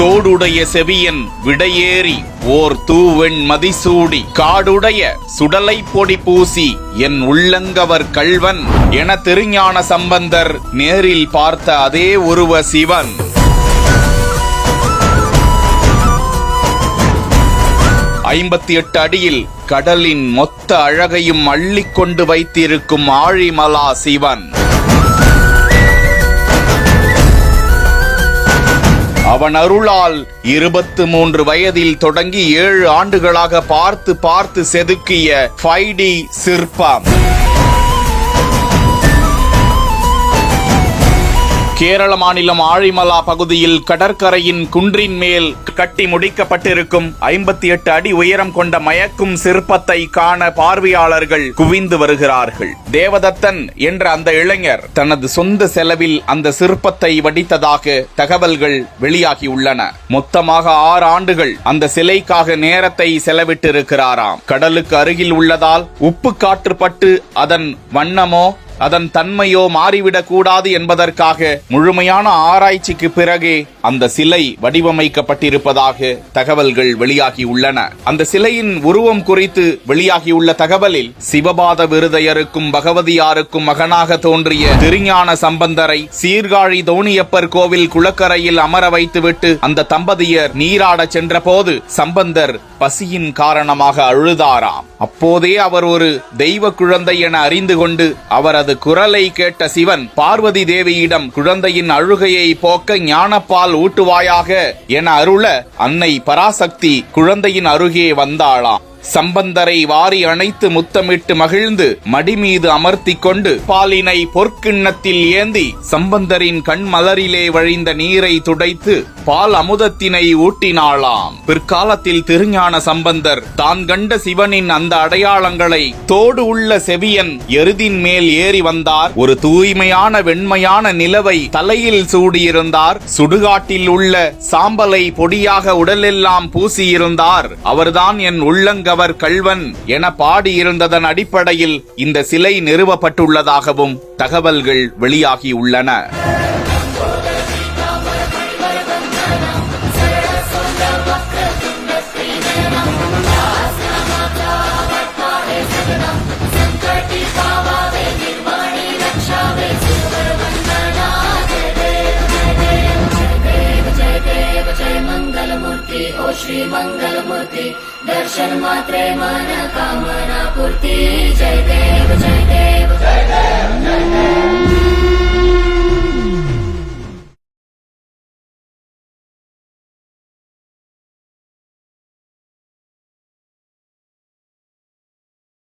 தோடுடைய செவியன் விடையேறி ஓர் தூவெண் மதிசூடி காடுடைய சுடலை பொடி பூசி என் உள்ளங்கவர் கள்வன் என திருஞான சம்பந்தர் நேரில் பார்த்த அதே உருவ சிவன். ஐம்பத்தி எட்டு அடியில் கடலின் மொத்த அழகையும் அள்ளிக்கொண்டு வைத்திருக்கும் ஆழிமலா சிவன். அவன் அருளால் இருபத்து மூன்று வயதில் தொடங்கி ஏழு ஆண்டுகளாக பார்த்து பார்த்து செதுக்கிய ஃபைடி சிற்பம். கேரள மாநிலம் ஆழிமலா பகுதியில் கடற்கரையின் குன்றின் மேல் கட்டி முடிக்கப்பட்டிருக்கும் ஐம்பத்தி எட்டு அடி உயரம் கொண்ட மயக்கும் சிற்பத்தை காண பார்வையாளர்கள் குவிந்து வருகிறார்கள். தேவதத்தன் என்ற அந்த இளைஞர் தனது சொந்த செலவில் அந்த சிற்பத்தை வடித்ததாக தகவல்கள் வெளியாகியுள்ளன. மொத்தமாக ஆறு ஆண்டுகள் அந்த சிலைக்காக நேரத்தை செலவிட்டிருக்கிறாராம். கடலுக்கு அருகில் உள்ளதால் உப்பு காற்று பட்டு அதன் வண்ணமோ அதன் தன்மையோ மாறிவிடக்கூடாது என்பதற்காக முழுமையான ஆராய்ச்சிக்கு பிறகே அந்த சிலை வடிவமைக்கப்பட்டிருப்பதாக தகவல்கள் வெளியாகியுள்ளன. அந்த சிலையின் உருவம் குறித்து வெளியாகியுள்ள தகவலில் சிவபாத விருதையருக்கும் பகவதியாருக்கும் மகனாக தோன்றிய திருஞான சம்பந்தரை சீர்காழி தோணியப்பர் கோவில் குளக்கரையில் அமர வைத்துவிட்டு அந்த தம்பதியர் நீராட சென்றபோது சம்பந்தர் பசியின் காரணமாக அழுதாராம். அப்போதே அவர் ஒரு தெய்வ குழந்தை என அறிந்து கொண்டு அவரது குரலை கேட்ட சிவன் பார்வதி தேவியிடம் குழந்தையின் அழுகையை போக்க ஞானப்பால் ஊட்டுவாயாக என அருள அன்னை பராசக்தி குழந்தையின் அருகே வந்தாளாம். சம்பந்தரை வாரி அணைத்து முத்தமிட்டு மகிழ்ந்து மடி மீது கொண்டு பாலினை பொற்கிண்ணத்தில் ஏந்தி சம்பந்தரின் கண் மலரிலே வழிந்த நீரை துடைத்து பால் அமுதத்தினை ஊட்டினாளாம். பிற்காலத்தில் திருஞான சம்பந்தர் தான் கண்ட சிவனின் அந்த அடையாளங்களை தோடு உள்ள செவியன் எருதின் மேல் ஏறி வந்தார். ஒரு தூய்மையான வெண்மையான நிலவை தலையில் சூடியிருந்தார். சுடுகாட்டில் உள்ள சாம்பலை பொடியாக உடலெல்லாம் பூசியிருந்தார். அவர்தான் என் உள்ளங்கவர் கள்வன் என பாடியிருந்ததன் அடிப்படையில் இந்த சிலை நிறுவப்பட்டுள்ளதாகவும் தகவல்கள் வெளியாகியுள்ளன श्री मंगलमूर्ति दर्शन मात्रे मन कामना पूर्ति जय देव जय देव जय देव जय देव